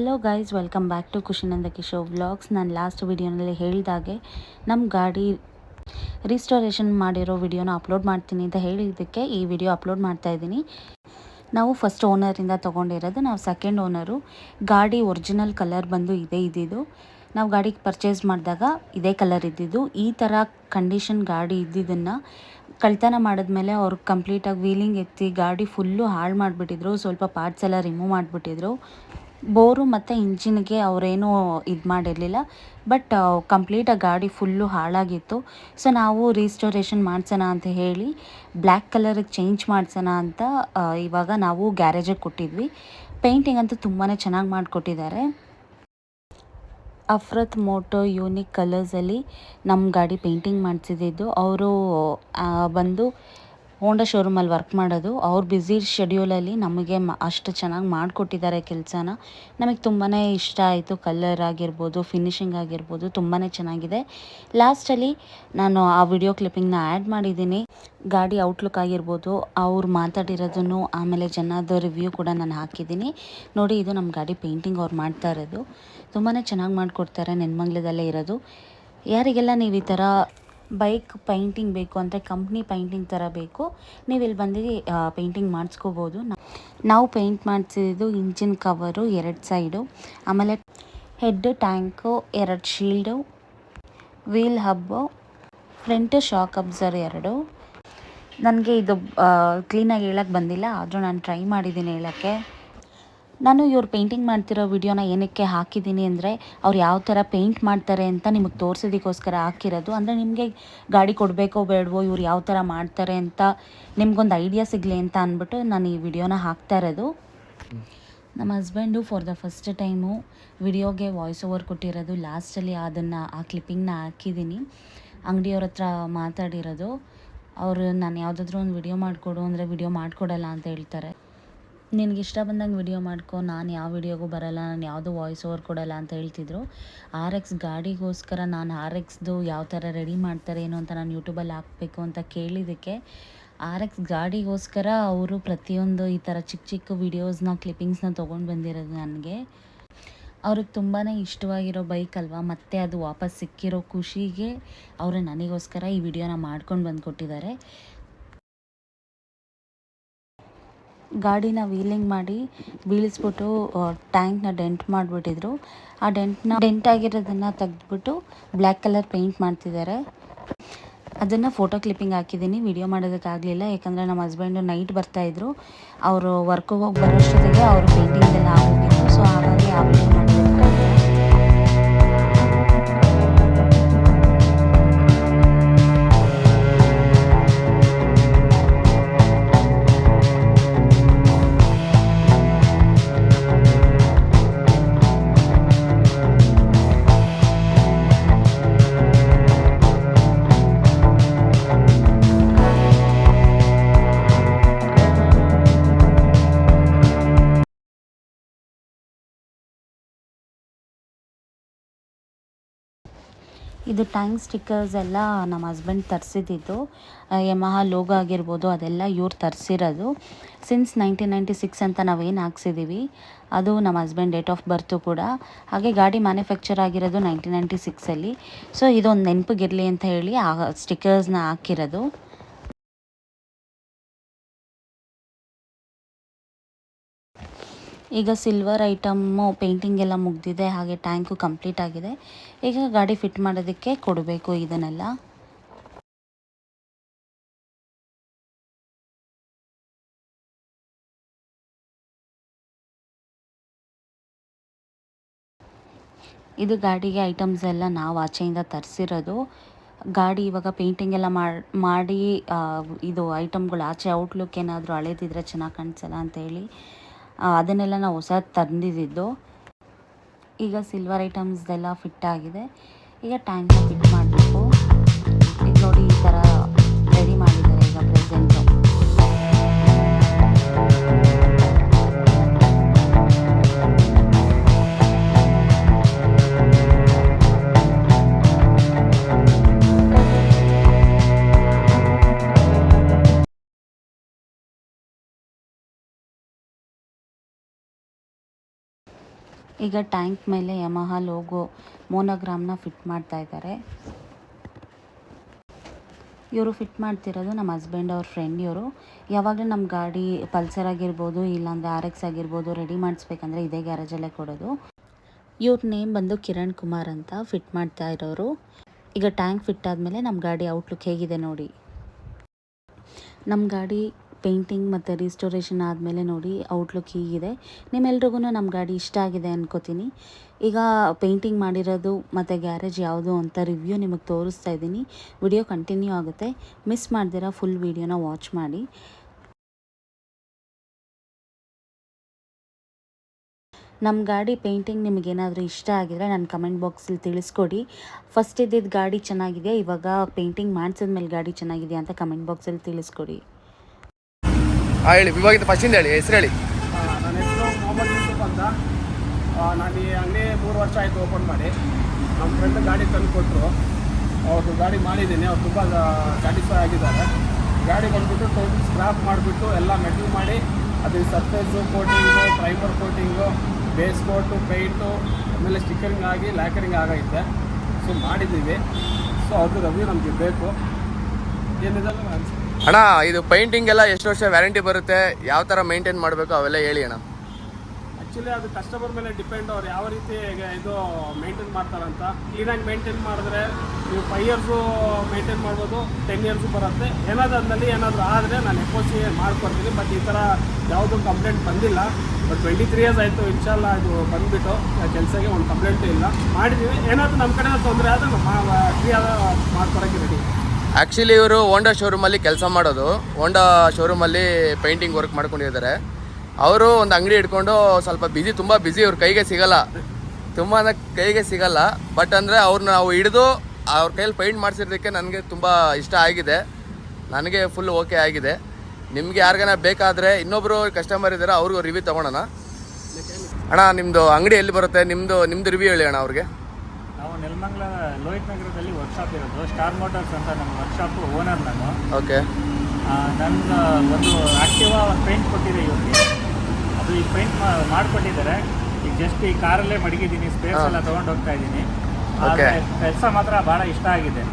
Hello guys welcome back to Khushinanda Kisho vlogs ನಾನು last ವಿಡಿಯೋನಲ್ಲಿ ಹೇಳಿದಾಗೆ ನಮ್ಮ ಗಾಡಿ ರಿಸ್ಟೋರೇಷನ್ ಮಾಡಿರೋ ವಿಡಿಯೋನ ಅಪ್ಲೋಡ್ ಮಾಡ್ತೀನಿ ಅಂತ ಹೇಳಿದ್ದಕ್ಕೆ ಈ ವಿಡಿಯೋ ಅಪ್ಲೋಡ್ ಮಾಡ್ತಾ ಇದ್ದೀನಿ. ನಾವು ಫಸ್ಟ್ ಓನರಿಂದ ತೊಗೊಂಡಿರೋದು, ನಾವು ಸೆಕೆಂಡ್ ಓನರು ಗಾಡಿ ಒರಿಜಿನಲ್ ಕಲರ್ ಬಂದು ಇದೇ ಇದ್ದಿದ್ದು. ನಾವು ಗಾಡಿ ಪರ್ಚೇಸ್ ಮಾಡಿದಾಗ ಇದೇ ಕಲರ್ ಇದ್ದಿದ್ದು. ಈ ಥರ ಕಂಡೀಷನ್ ಗಾಡಿ ಇದ್ದಿದ್ದನ್ನು ಕಳ್ತನ ಮಾಡಿದ್ಮೇಲೆ ಅವ್ರು ಕಂಪ್ಲೀಟಾಗಿ ವೀಲಿಂಗ್ ಎತ್ತಿ ಗಾಡಿ ಫುಲ್ಲು ಹಾಳು ಮಾಡಿಬಿಟ್ಟಿದ್ರು. ಸ್ವಲ್ಪ ಪಾರ್ಟ್ಸ್ ಎಲ್ಲ ರಿಮೂವ್ ಮಾಡಿಬಿಟ್ಟಿದ್ರು. ಬೋರು ಮತ್ತು ಇಂಜಿನ್ಗೆ ಅವರೇನು ಇದು ಮಾಡಿರಲಿಲ್ಲ. ಬಟ್ ಕಂಪ್ಲೀಟಾಗಿ ಗಾಡಿ ಫುಲ್ಲು ಹಾಳಾಗಿತ್ತು. ಸೊ, ನಾವು ರೀಸ್ಟೋರೇಷನ್ ಮಾಡ್ಸೋಣ ಅಂತ ಹೇಳಿ, ಬ್ಲ್ಯಾಕ್ ಕಲರಿಗೆ ಚೇಂಜ್ ಮಾಡ್ಸೋಣ ಅಂತ ಇವಾಗ ನಾವು ಗ್ಯಾರೇಜಿಗೆ ಕೊಟ್ಟಿದ್ವಿ. ಪೇಂಟಿಂಗ್ ಅಂತೂ ತುಂಬಾ ಚೆನ್ನಾಗಿ ಮಾಡಿಕೊಟ್ಟಿದ್ದಾರೆ. ಅಫ್ರತ್ ಮೋಟೋ ಯೂನಿಕ್ ಕಲರ್ಸಲ್ಲಿ ನಮ್ಮ ಗಾಡಿ ಪೇಂಟಿಂಗ್ ಮಾಡಿಸಿದ್ದು ಅವರು ಬಂದು ಹೋಂಡಾ ಶೋರೂಮಲ್ಲಿ ವರ್ಕ್ ಮಾಡೋದು. ಅವ್ರ ಬ್ಯುಸಿ ಶೆಡ್ಯೂಲಲ್ಲಿ ನಮಗೆ ಮ ಅಷ್ಟು ಚೆನ್ನಾಗಿ ಮಾಡಿಕೊಟ್ಟಿದ್ದಾರೆ ಕೆಲಸನ. ನಮಗೆ ತುಂಬಾ ಇಷ್ಟ ಆಯಿತು. ಕಲ್ಲರ್ ಆಗಿರ್ಬೋದು ಫಿನಿಶಿಂಗ್ ಆಗಿರ್ಬೋದು ತುಂಬಾ ಚೆನ್ನಾಗಿದೆ. ಲಾಸ್ಟಲ್ಲಿ ನಾನು ಆ ವಿಡಿಯೋ ಕ್ಲಿಪ್ಪಿಂಗ್ನ ಆ್ಯಡ್ ಮಾಡಿದ್ದೀನಿ. ಗಾಡಿ ಔಟ್ಲುಕ್ ಆಗಿರ್ಬೋದು, ಅವ್ರು ಮಾತಾಡಿರೋದನ್ನು, ಆಮೇಲೆ ಜನದ ರಿವ್ಯೂ ಕೂಡ ನಾನು ಹಾಕಿದ್ದೀನಿ. ನೋಡಿ, ಇದು ನಮ್ಮ ಗಾಡಿ ಪೇಂಟಿಂಗ್ ಅವ್ರು ಮಾಡ್ತಾ ಇರೋದು. ತುಂಬಾ ಚೆನ್ನಾಗಿ ಮಾಡಿಕೊಡ್ತಾರೆ, ನೆನ್ಮಂಗ್ಲದಲ್ಲೇ ಇರೋದು. ಯಾರಿಗೆಲ್ಲ ನೀವು ಈ ಥರ ಬೈಕ್ ಪೈಂಟಿಂಗ್ ಬೇಕು ಅಂದರೆ ಕಂಪ್ನಿ ಪೈಂಟಿಂಗ್ ಥರ ಬೇಕು. ನೀವು ಇಲ್ಲಿ ಬಂದು ಪೇಂಟಿಂಗ್ ಮಾಡಿಸ್ಕೋಬೋದು. ನಾವು ಪೇಂಟ್ ಮಾಡಿಸಿದ್ದು ಇಂಜಿನ್ ಕವರು ಎರಡು ಸೈಡು, ಆಮೇಲೆ ಹೆಡ್ ಟ್ಯಾಂಕು ಎರಡು shield, wheel hub, front shock absorber ಎರಡು. ನನಗೆ ಇದು ಕ್ಲೀನಾಗಿ ಹೇಳಕ್ಕೆ ಬಂದಿಲ್ಲ, ಆದರೂ ನಾನು ಟ್ರೈ ಮಾಡಿದ್ದೀನಿ ಹೇಳೋಕ್ಕೆ. ನಾನು ಇವ್ರು ಪೇಂಟಿಂಗ್ ಮಾಡ್ತಿರೋ ವಿಡಿಯೋನ ಏನಕ್ಕೆ ಹಾಕಿದ್ದೀನಿ ಅಂದರೆ ಅವ್ರು ಯಾವ ಥರ ಪೇಂಟ್ ಮಾಡ್ತಾರೆ ಅಂತ ನಿಮಗೆ ತೋರಿಸೋದಕ್ಕೋಸ್ಕರ ಹಾಕಿರೋದು. ಅಂದರೆ ನಿಮಗೆ ಗಾಡಿ ಕೊಡಬೇಕೋ ಬೇಡವೋ, ಇವ್ರು ಯಾವ ಥರ ಮಾಡ್ತಾರೆ ಅಂತ ನಿಮ್ಗೊಂದು ಐಡಿಯಾ ಸಿಗಲಿ ಅಂತ ಅಂದ್ಬಿಟ್ಟು ನಾನು ಈ ವಿಡಿಯೋನ ಹಾಕ್ತಾ ಇರೋದು. ನಮ್ಮ husband for the first time ವಿಡಿಯೋಗೆ ವಾಯ್ಸ್ ಓವರ್ ಕೊಟ್ಟಿರೋದು. ಲಾಸ್ಟಲ್ಲಿ ಅದನ್ನು, ಆ ಕ್ಲಿಪ್ಪಿಂಗ್ನ ಹಾಕಿದ್ದೀನಿ. ಅಂಗಡಿಯವ್ರ ಹತ್ರ ಮಾತಾಡಿರೋದು. ಅವರು, ನಾನು ಯಾವುದಾದ್ರೂ ಒಂದು ವಿಡಿಯೋ ಮಾಡಿಕೊಡು, ಅಂದರೆ ವಿಡಿಯೋ ಮಾಡಿಕೊಡಲ್ಲ ಅಂತ ಹೇಳ್ತಾರೆ. ನಿನಗೆ ಇಷ್ಟ ಬಂದಂಗೆ ವಿಡಿಯೋ ಮಾಡ್ಕೊ, ನಾನು ಯಾವ ವಿಡಿಯೋಗೂ ಬರಲ್ಲ, ನಾನು ಯಾವುದು ವಾಯ್ಸ್ ಓವರ್ ಕೊಡಲ್ಲ ಅಂತ ಹೇಳ್ತಿದ್ರು. ಆರ್ ಎಕ್ಸ್ ಗಾಡಿಗೋಸ್ಕರ ನಾನು ಆರ್ ಎಕ್ಸ್ದು ಯಾವ ಥರ ರೆಡಿ ಮಾಡ್ತಾರೆ, ಏನು ಅಂತ ನಾನು ಯೂಟ್ಯೂಬಲ್ಲಿ ಹಾಕಬೇಕು ಅಂತ ಕೇಳಿದ್ದಕ್ಕೆ ಆರ್ ಎಕ್ಸ್ ಗಾಡಿಗೋಸ್ಕರ ಅವರು ಪ್ರತಿಯೊಂದು ಈ ಥರ ಚಿಕ್ಕ ಚಿಕ್ಕ ವಿಡಿಯೋಸ್ನ ಕ್ಲಿಪ್ಪಿಂಗ್ಸ್ನ ತೊಗೊಂಡು ಬಂದಿರೋದು ನನಗೆ. ಅವ್ರಿಗೆ ತುಂಬಾ ಇಷ್ಟವಾಗಿರೋ ಬೈಕ್ ಅಲ್ವಾ, ಮತ್ತೆ ಅದು ವಾಪಸ್ ಸಿಕ್ಕಿರೋ ಖುಷಿಗೆ ಅವರು ನನಗೋಸ್ಕರ ಈ ವಿಡಿಯೋನ ಮಾಡ್ಕೊಂಡು ಬಂದು ಕೊಟ್ಟಿದ್ದಾರೆ ಗಾಡಿನ ವೀಲಿಂಗ್ ಮಾಡಿ ಬೀಳಿಸ್ಬಿಟ್ಟು ಟ್ಯಾಂಕ್ನ ಡೆಂಟ್ ಮಾಡಿಬಿಟ್ಟಿದ್ರು. ಆ ಡೆಂಟ್ನ, ಡೆಂಟ್ ಆಗಿರೋದನ್ನು ತೆಗೆದ್ಬಿಟ್ಟು ಬ್ಲ್ಯಾಕ್ ಕಲರ್ ಪೇಂಟ್ ಮಾಡ್ತಿದ್ದಾರೆ. ಅದನ್ನು ಫೋಟೋ ಕ್ಲಿಪ್ಪಿಂಗ್ ಹಾಕಿದ್ದೀನಿ, ವಿಡಿಯೋ ಮಾಡೋದಕ್ಕಾಗಲಿಲ್ಲ ಯಾಕಂದರೆ ನಮ್ಮ ಹಸ್ಬೆಂಡು ನೈಟ್ ಬರ್ತಾಯಿದ್ರು ಅವರು ವರ್ಕಿಗೆ ಹೋಗಿ ಬರೋಷ್ಟೊತ್ತಿಗೆ ಅವರು ಪೇಂಟಿಂಗ್ ಎಲ್ಲ ಆಗೋಗಿತ್ತು ಸೊ ಹಾಗಾಗಿ ಆ ವಿಡಿಯೋ ಇದು ಟ್ಯಾಂಕ್ ಸ್ಟಿಕ್ಕರ್ಸ್ ಎಲ್ಲ ನಮ್ಮ ಹಸ್ಬೆಂಡ್ ತರಿಸಿದ್ದು ಯಮಹ ಲೋಗೋ ಆಗಿರ್ಬೋದು, ಅದೆಲ್ಲ ಇವ್ರು ತರಿಸಿರೋದು. ಸಿನ್ಸ್ ನೈನ್ಟೀನ್ ನೈಂಟಿ ಸಿಕ್ಸ್ ಅಂತ ನಾವೇನು ಹಾಕ್ಸಿದ್ದೀವಿ ಅದು ನಮ್ಮ ಹಸ್ಬೆಂಡ್ ಡೇಟ್ ಆಫ್ ಬರ್ತು ಕೂಡ. ಹಾಗೆ ಗಾಡಿ ಮ್ಯಾನುಫ್ಯಾಕ್ಚರ್ ಆಗಿರೋದು ನೈನ್ಟೀನ್ ನೈಂಟಿ ಸಿಕ್ಸಲ್ಲಿ ಸೊ ಇದೊಂದು ನೆನಪಿಗಿರಲಿ ಅಂತ ಹೇಳಿ ಆ ಸ್ಟಿಕ್ಕರ್ಸ್ನ ಹಾಕಿರೋದು. ಈಗ ಸಿಲ್ವರ್ ಐಟಮ್ಮು ಪೇಂಟಿಂಗ್ ಎಲ್ಲ ಮುಗಿದಿದೆ, ಹಾಗೆ ಟ್ಯಾಂಕು ಕಂಪ್ಲೀಟ್ ಆಗಿದೆ. ಈಗ ಗಾಡಿ ಫಿಟ್ ಮಾಡೋದಕ್ಕೆ ಕೊಡಬೇಕು ಇದನ್ನೆಲ್ಲ. ಇದು ಗಾಡಿಗೆ ಐಟಮ್ಸ್ ಎಲ್ಲ ನಾವು ಆಚೆಯಿಂದ ತರಿಸಿರೋದು. ಗಾಡಿ ಇವಾಗ ಪೇಂಟಿಂಗ್ ಎಲ್ಲ ಮಾಡ್- ಇದು ಐಟಮ್ಗಳು ಆಚೆ ಔಟ್ಲುಕ್ ಏನಾದರೂ ಹಳೇದಿದ್ರೆ ಚೆನ್ನಾಗಿ ಕಾಣಿಸಲ್ಲ ಅಂತ ಹೇಳಿ ಅದನ್ನೆಲ್ಲ ನಾವು ಹೊಸ ತಂದಿದ್ದು. ಈಗ ಸಿಲ್ವರ್ ಐಟಮ್ಸ್ದೆಲ್ಲ ಫಿಟ್ ಆಗಿದೆ. ಈಗ ಟ್ಯಾಂಕ್ ಫಿಟ್ ಮಾಡಬೇಕು. ಈಗ ನೋಡಿ ಈ ಥರ ಈಗ ಟ್ಯಾಂಕ್ ಮೇಲೆ ಯಮಹ ಲೋಗೋ ಮೋನೋಗ್ರಾಮ್ನ ಫಿಟ್ ಮಾಡ್ತಾ ಇದ್ದಾರೆ. ಇವರು ಫಿಟ್ ಮಾಡ್ತಿರೋದು ನಮ್ಮ ಹಸ್ಬೆಂಡ್ ಅವ್ರ ಫ್ರೆಂಡ್ ಇವರು. ಯಾವಾಗಲೂ ನಮ್ಮ ಗಾಡಿ ಪಲ್ಸರ್ ಆಗಿರ್ಬೋದು, ಇಲ್ಲಾಂದರೆ ಆರ್ ಎಕ್ಸ್ ಆಗಿರ್ಬೋದು ರೆಡಿ ಮಾಡಿಸ್ಬೇಕಂದ್ರೆ ಇದೇ ಗ್ಯಾರೇಜಲ್ಲೇ ಕೊಡೋದು. ಇವ್ರ ನೇಮ್ ಬಂದು ಕಿರಣ್ ಕುಮಾರ್ ಅಂತ ಫಿಟ್ ಮಾಡ್ತಾ ಇರೋರು. ಈಗ ಟ್ಯಾಂಕ್ ಫಿಟ್ ಆದಮೇಲೆ ನಮ್ಮ ಗಾಡಿ ಔಟ್ಲುಕ್ ಹೇಗಿದೆ ನೋಡಿ. ನಮ್ಮ ಗಾಡಿ ಪೇಂಟಿಂಗ್ ಮತ್ತು ರಿಸ್ಟೋರೇಷನ್ ಆದಮೇಲೆ ನೋಡಿ ಔಟ್ಲುಕ್ ಹೀಗಿದೆ. ನಿಮ್ಮೆಲ್ರಿಗೂ ನಮ್ಮ ಗಾಡಿ ಇಷ್ಟ ಆಗಿದೆ ಅನ್ಕೋತೀನಿ. ಈಗ ಪೇಂಟಿಂಗ್ ಮಾಡಿರೋದು ಮತ್ತು ಗ್ಯಾರೇಜ್ ಯಾವುದು ಅಂತ ರಿವ್ಯೂ ನಿಮಗೆ ತೋರಿಸ್ತಾ ಇದ್ದೀನಿ. ವಿಡಿಯೋ ಕಂಟಿನ್ಯೂ ಆಗುತ್ತೆ. ಮಿಸ್ ಮಾಡ್ದಿರ ಫುಲ್ ವಿಡಿಯೋನ ವಾಚ್ ಮಾಡಿ. ನಮ್ಮ ಗಾಡಿ ಪೇಂಟಿಂಗ್ ನಿಮಗೇನಾದರೂ ಇಷ್ಟ ಆಗಿದ್ರೆ ನನ್ನ ಕಮೆಂಟ್ ಬಾಕ್ಸಲ್ಲಿ ತಿಳಿಸ್ಕೊಡಿ. ಫಸ್ಟ್ ಇದ್ದಿದ್ದು ಗಾಡಿ ಚೆನ್ನಾಗಿದೆ ಇವಾಗ ಪೇಂಟಿಂಗ್ ಮಾಡಿಸಿದ್ಮೇಲೆ ಗಾಡಿ ಚೆನ್ನಾಗಿದೆ ಅಂತ ಕಮೆಂಟ್ ಬಾಕ್ಸಲ್ಲಿ ತಿಳಿಸ್ಕೊಡಿ. ಹಾಂ ಹೇಳಿ ಫಸ್ಟ್ ಫಸ್ಟಿಂದ ಹೇಳಿ, ಹೆಸರು ಹೇಳಿ. ನನ್ನ ಹೆಸರು ಮೊಹಮ್ಮದ್ ಯೂಸುಫ್ ಅಂತ. ನಾನು ಈ ಅಂಗಡಿ ಮೂರು ವರ್ಷ ಆಯಿತು ಓಪನ್ ಮಾಡಿ. ನಮ್ಮ ಫ್ರೆಂಡ್ ಗಾಡಿ ತಂದು ಕೊಟ್ಟರು ಅವ್ರದ್ದು ಗಾಡಿ ಮಾಡಿದ್ದೀನಿ, ಅವ್ರು ತುಂಬ ಸ್ಯಾಟಿಸ್ಫೈ ಆಗಿದ್ದಾರೆ. ಗಾಡಿ ಬಂದುಬಿಟ್ಟು ಟೋಟಲ್ ಸ್ಕ್ರಾಪ್ ಮಾಡಿಬಿಟ್ಟು ಎಲ್ಲ ಮೆಟಲ್ ಮಾಡಿ ಅದು surface coating primer coating base coat paint ಆಮೇಲೆ ಸ್ಟಿಕ್ಕರಿಂಗ್ ಆಗಿ ಲ್ಯಾಕರಿಂಗ್ ಆಗೈತೆ. ಸೊ ಮಾಡಿದ್ದೀವಿ. ಸೊ ಅದು ರವಿ ನಮಗೆ ಬೇಕು. ಏನಿದೆ ನಾನು ಅಣ್ಣ, ಇದು ಪೈಂಟಿಂಗ್ ಎಲ್ಲ ಎಷ್ಟು ವರ್ಷ ವ್ಯಾರಂಟಿ ಬರುತ್ತೆ? ಯಾವ ಥರ ಮೇಂಟೈನ್ ಮಾಡಬೇಕು ಅವೆಲ್ಲ ಹೇಳಿ ಅಣ್ಣ. ಆ್ಯಕ್ಚುಲಿ ಅದು ಕಸ್ಟಮರ್ ಮೇಲೆ ಡಿಪೆಂಡ್ ಅವ್ರು ಯಾವ ರೀತಿ ಇದು ಮೇಂಟೈನ್ ಮಾಡ್ತಾರಂತ ಕ್ಲೀನಾಗಿ ಮೇಂಟೈನ್ ಮಾಡಿದ್ರೆ ನೀವು ಫೈವ್ ಇಯರ್ಸು ಮೇಂಟೈನ್ ಮಾಡ್ಬೋದು ಟೆನ್ ಇಯರ್ಸು ಬರುತ್ತೆ. ಏನಾದ್ರು ಅದರಲ್ಲಿ ಏನಾದರೂ ಆದರೆ ನಾನು ಎಫ್ ಸಿ ಮಾಡ್ಕೊಡ್ತೀನಿ. ಬಟ್ ಈ ಥರ ಯಾವುದೂ ಕಂಪ್ಲೇಂಟ್ ಬಂದಿಲ್ಲ. ಬಟ್ ಟ್ವೆಂಟಿ ತ್ರೀ ಇಯರ್ಸ್ ಆಯಿತು ಇನ್ಶಾಲ್ಲ ಇದು ಬಂದುಬಿಟ್ಟು ಕೆಲಸಕ್ಕೆ ಒಂದು ಕಂಪ್ಲೇಂಟು ಇಲ್ಲ. ಮಾಡಿದ್ದೀವಿ ಏನಾದರೂ ನಮ್ಮ ಕಡೆ ತೊಂದರೆ ಆದರೆ ಫ್ರೀ ಆದ ಮಾಡ್ಕೊಡೋಕ್ಕೆ ರೆಡಿ ಆ್ಯಕ್ಚುಲಿ ಇವರು ಹೋಂಡಾ ಶೋರೂಮಲ್ಲಿ ಕೆಲಸ ಮಾಡೋದು. ಹೋಂಡಾ ಶೋರೂಮಲ್ಲಿ ಪೇಂಟಿಂಗ್ ವರ್ಕ್ ಮಾಡ್ಕೊಂಡಿದ್ದಾರೆ ಅವರು ಒಂದು ಅಂಗಡಿ ಇಟ್ಕೊಂಡು ಸ್ವಲ್ಪ ಬ್ಯುಸಿ ತುಂಬ ಬ್ಯುಸಿ ಇವ್ರ ಕೈಗೆ ಸಿಗಲ್ಲ. ತುಂಬ ಕೈಗೆ ಸಿಗಲ್ಲ. ಬಟ್ ಅಂದರೆ ಅವ್ರನ್ನ ನಾವು ಹಿಡಿದು ಅವ್ರ ಕೈಯಲ್ಲಿ ಪೈಂಟ್ ಮಾಡಿಸಿರೋದಕ್ಕೆ ನನಗೆ ತುಂಬ ಇಷ್ಟ ಆಗಿದೆ. ನನಗೆ ಫುಲ್ ಓಕೆ ಆಗಿದೆ. ನಿಮ್ಗೆ ಯಾರಿಗಾನ ಬೇಕಾದರೆ ಇನ್ನೊಬ್ಬರು ಕಸ್ಟಮರ್ ಇದ್ದಾರೆ ಅವ್ರಿಗೂ ರಿವ್ಯೂ ತೊಗೊಳೋಣ. ಅಣ್ಣ ನಿಮ್ಮದು ಅಂಗಡಿ ಎಲ್ಲಿ ಬರುತ್ತೆ? ನಿಮ್ಮದು ನಿಮ್ಮದು ರಿವ್ಯೂ ಹೇಳಿ ಅಣ್ಣ ಅವ್ರಿಗೆ. ನೆಲಮಂಗಲ ಲೋಹಿತ್ ನಗರದಲ್ಲಿ ವರ್ಕ್ಶಾಪ್ ಇರೋದು. ಸ್ಟಾರ್ ಮೋಟರ್ಸ್ ಅಂತ ನಮ್ಮ ವರ್ಕ್ಶಾಪ್ ಓನರ್ ನಾನು. ಓಕೆ ನನ್ನ ಒಂದು ಆಕ್ಟಿವ್ ಒಂದು ಪೇಂಟ್ ಕೊಟ್ಟಿದೆ ಇವ್ರಿಗೆ. ಅದು ಈ ಪೇಂಟ್ ಮಾಡಿಕೊಟ್ಟಿದ್ದಾರೆ. ಈಗ ಜಸ್ಟ್ ಈ ಕಾರಲ್ಲೇ ಮಡಗಿದ್ದೀನಿ ಸ್ಪೇಸ್ ಎಲ್ಲ ತೊಗೊಂಡು ಹೋಗ್ತಾ ಇದ್ದೀನಿ. ಕೆಲಸ ಮಾತ್ರ ಭಾಳ ಇಷ್ಟ ಆಗಿದೆ.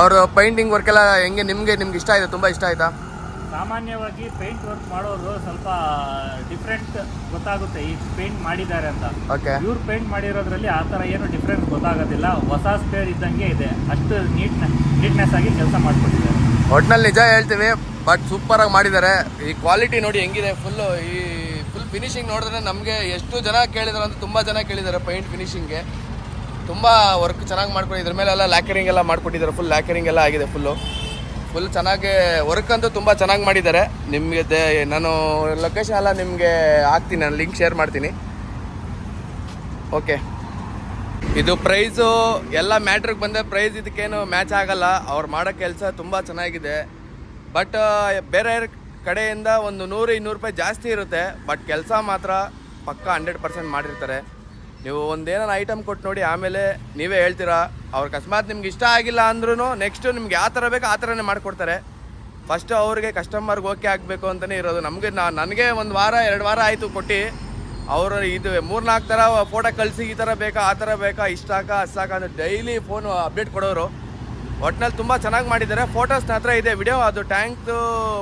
ಅವರು ಪೇಂಟಿಂಗ್ ವರ್ಕ್ ಎಲ್ಲ ಹೆಂಗೆ ನಿಮಗೆ ನಿಮ್ಗೆ ಇಷ್ಟ ಆಯ್ತಾ? ತುಂಬ ಇಷ್ಟ ಆಯ್ತಾ? ಸಾಮಾನ್ಯವಾಗಿ ಪೇಂಟ್ ವರ್ಕ್ ಮಾಡೋರು ಸ್ವಲ್ಪ ಡಿಫ್ರೆಂಟ್ ಗೊತ್ತಾಗುತ್ತೆ ಈ ಪೇಂಟ್ ಮಾಡಿದ್ದಾರೆ ಅಂತ. ಓಕೆ ಇವ್ರು ಪೇಂಟ್ ಮಾಡಿರೋದ್ರಲ್ಲಿ ಆ ಥರ ಏನು ಡಿಫ್ರೆನ್ಸ್ ಗೊತ್ತಾಗೋದಿಲ್ಲ. ಹೊಸ ಸ್ಪೇರ್ ಇದ್ದಂಗೆ ಇದೆ. ಅಷ್ಟು ನೀಟ್ ನೀಟ್ನೆಸ್ ಆಗಿ ಕೆಲಸ ಮಾಡ್ಕೊಟ್ಟಿದ್ದಾರೆ. ಒಟ್ನಲ್ಲಿ ನಿಜ ಹೇಳ್ತೀವಿ ಬಟ್ ಸೂಪರಾಗಿ ಮಾಡಿದ್ದಾರೆ. ಈ ಕ್ವಾಲಿಟಿ ನೋಡಿ ಹೆಂಗಿದೆ ಫುಲ್ಲು ಈ ಫುಲ್ ಫಿನಿಶಿಂಗ್ ನೋಡಿದ್ರೆ ನಮಗೆ ಎಷ್ಟು ಜನ ಕೇಳಿದಾರೆ ಅಂತ ತುಂಬ ಜನ ಕೇಳಿದ್ದಾರೆ ಪೈಂಟ್ ಫಿನಿಶಿಂಗ್ಗೆ ತುಂಬ ವರ್ಕ್ ಚೆನ್ನಾಗಿ ಮಾಡ್ಕೊಂಡು ಇದ್ರ ಮೇಲೆಲ್ಲ ಲ್ಯಾಕರಿಂಗ್ ಎಲ್ಲ ಮಾಡ್ಕೊಟ್ಟಿದ್ದಾರೆ ಫುಲ್ ಲ್ಯಾಕರಿಂಗ್ ಎಲ್ಲ ಆಗಿದೆ ಫುಲ್ಲು ಫುಲ್ ಚೆನ್ನಾಗಿ ವರ್ಕ್ ಅಂತೂ ತುಂಬ ಚೆನ್ನಾಗಿ ಮಾಡಿದ್ದಾರೆ. ನಿಮಗೆ ನಾನು ಲೊಕೇಶನ್ ಎಲ್ಲ ನಿಮಗೆ ಹಾಕ್ತೀನಿ, ನಾನು ಲಿಂಕ್ ಶೇರ್ ಮಾಡ್ತೀನಿ. ಓಕೆ ಇದು ಪ್ರೈಸು ಎಲ್ಲ ಮ್ಯಾಟ್ರಿಗೆ ಬಂದ ಪ್ರೈಸ್ ಇದಕ್ಕೇನು ಮ್ಯಾಚ್ ಆಗಲ್ಲ. ಅವ್ರು ಮಾಡೋ ಕೆಲಸ ತುಂಬ ಚೆನ್ನಾಗಿದೆ. ಬಟ್ ಬೇರೆ ಕಡೆಯಿಂದ ಒಂದು ನೂರು, ಇನ್ನೂರು ರೂಪಾಯಿ ಜಾಸ್ತಿ ಇರುತ್ತೆ. ಬಟ್ ಕೆಲಸ ಮಾತ್ರ ಪಕ್ಕ ಹಂಡ್ರೆಡ್ ಪರ್ಸೆಂಟ್ ಮಾಡಿರ್ತಾರೆ. ನೀವು ಒಂದೇನೋ ಐಟಮ್ ಕೊಟ್ಟು ನೋಡಿ, ಆಮೇಲೆ ನೀವೇ ಹೇಳ್ತೀರಾ, ಅವ್ರು ಅಕಸ್ಮಾತ್ ನಿಮ್ಗೆ ಇಷ್ಟ ಆಗಿಲ್ಲ ಅಂದ್ರೂ ನೆಕ್ಸ್ಟು ನಿಮ್ಗೆ ಯಾವ ಥರ ಬೇಕು ಆ ಥರನೇ ಮಾಡಿಕೊಡ್ತಾರೆ. ಫಸ್ಟು ಅವ್ರಿಗೆ ಕಸ್ಟಮರ್ಗೆ ಓಕೆ ಆಗಬೇಕು ಅಂತಲೇ ಇರೋದು. ನಮಗೆ ನಾ ನನಗೆ ಒಂದು ವಾರ, ಎರಡು ವಾರ ಆಯಿತು ಕೊಟ್ಟು, ಅವರು ಇದು ಮೂರ್ನಾಲ್ಕು ಥರ ಫೋಟೋ ಕಳಿಸಿ ಈ ಥರ ಬೇಕಾ, ಆ ಥರ ಬೇಕಾ, ಇಷ್ಟ ಹಾಕ ಅದು ಸಾಕ ಅಂತ ಡೈಲಿ ಫೋನು ಅಪ್ಡೇಟ್ ಕೊಡೋರು. ಒಟ್ನಲ್ಲಿ ತುಂಬ ಚೆನ್ನಾಗಿ ಮಾಡಿದ್ದಾರೆ. ಫೋಟೋಸ್ ನನ್ನ ಹತ್ರ ಇದೆ ವಿಡಿಯೋ ಅದು ಟ್ಯಾಂಕ್ದು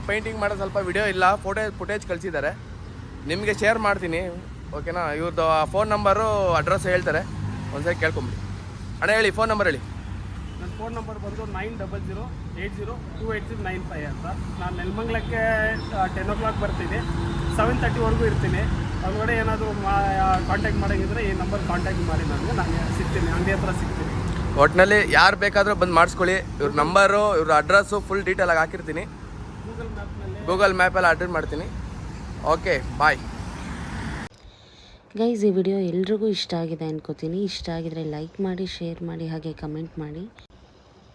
ಪೇಂಟಿಂಗ್ ಮಾಡೋದು ಸ್ವಲ್ಪ ವಿಡಿಯೋ ಇಲ್ಲ. ಫೋಟೋ ಫುಟೇಜ್ ಕಳಿಸಿದ್ದಾರೆ. ನಿಮಗೆ ಶೇರ್ ಮಾಡ್ತೀನಿ. ಓಕೆನಾ? ಇವ್ರದ್ದು ಫೋನ್ ನಂಬರು ಅಡ್ರೆಸ್ ಹೇಳ್ತಾರೆ. ಒಂದ್ಸರಿ ಕೇಳ್ಕೊಂಬಿಡಿ. ಅಣ್ಣ ಹೇಳಿ ಫೋನ್ ನಂಬರ್ ಹೇಳಿ. ನನ್ನ ಫೋನ್ ನಂಬರ್ ಬಂದು nine double zero eight zero two eight zero nine five ಅಂತ. ನಾನು ನೆಲಮಂಗ್ಲಕ್ಕೆ ಟೆನ್ ಓ ಕ್ಲಾಕ್ ಬರ್ತೀನಿ. ಸೆವೆನ್ ತರ್ಟಿವರೆಗೂ ಇರ್ತೀನಿ. ಒಳಗಡೆ ಏನಾದರೂ ಮಾ ಕಾಂಟ್ಯಾಕ್ಟ್ ಮಾಡೋಂಗಿದ್ರೆ ಈ ನಂಬರ್ ಕಾಂಟ್ಯಾಕ್ಟ್ ಮಾಡಿ ನನಗೆ. ನಾನು ಸಿಗ್ತೀನಿ. ಅಂಗಡಿ ಹತ್ರ ಸಿಗ್ತೀನಿ. ಒಟ್ಟಿನಲ್ಲಿ ಯಾರು ಬೇಕಾದರೂ ಬಂದು ಮಾಡಿಸ್ಕೊಳ್ಳಿ. ಇವ್ರ ನಂಬರು ಇವ್ರ ಅಡ್ರೆಸ್ಸು ಫುಲ್ ಡೀಟೇಲಾಗಿ ಹಾಕಿರ್ತೀನಿ. ಗೂಗಲ್ ಮ್ಯಾಪಲ್ಲಿ ಗೂಗಲ್ ಮ್ಯಾಪೆಲ್ಲ ಅಟೆಂಡ್ ಮಾಡ್ತೀನಿ. ಓಕೆ ಬಾಯ್ ಗೈಸ್ ಈ ವಿಡಿಯೋ ಎಲ್ರಿಗೂ ಇಷ್ಟ ಆಗಿದೆ ಅನ್ಕೋತೀನಿ. ಇಷ್ಟ ಆಗಿದ್ರೆ ಲೈಕ್ ಮಾಡಿ ಶೇರ್ ಮಾಡಿ, ಹಾಗೆ ಕಮೆಂಟ್ ಮಾಡಿ.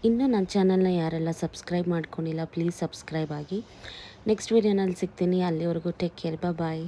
ಇನ್ನೂ ನನ್ನ ಚಾನಲ್ನ ಯಾರೆಲ್ಲ ಸಬ್ಸ್ಕ್ರೈಬ್ ಮಾಡ್ಕೊಂಡಿಲ್ಲ ಪ್ಲೀಸ್ ಸಬ್ಸ್ಕ್ರೈಬ್ ಆಗಿ. ನೆಕ್ಸ್ಟ್ ವಿಡಿಯೋನಲ್ಲಿ ಸಿಗ್ತೀನಿ. ಅಲ್ಲಿವರೆಗೂ ಟೇಕ್ ಕೇರ್ ಬಾಯ್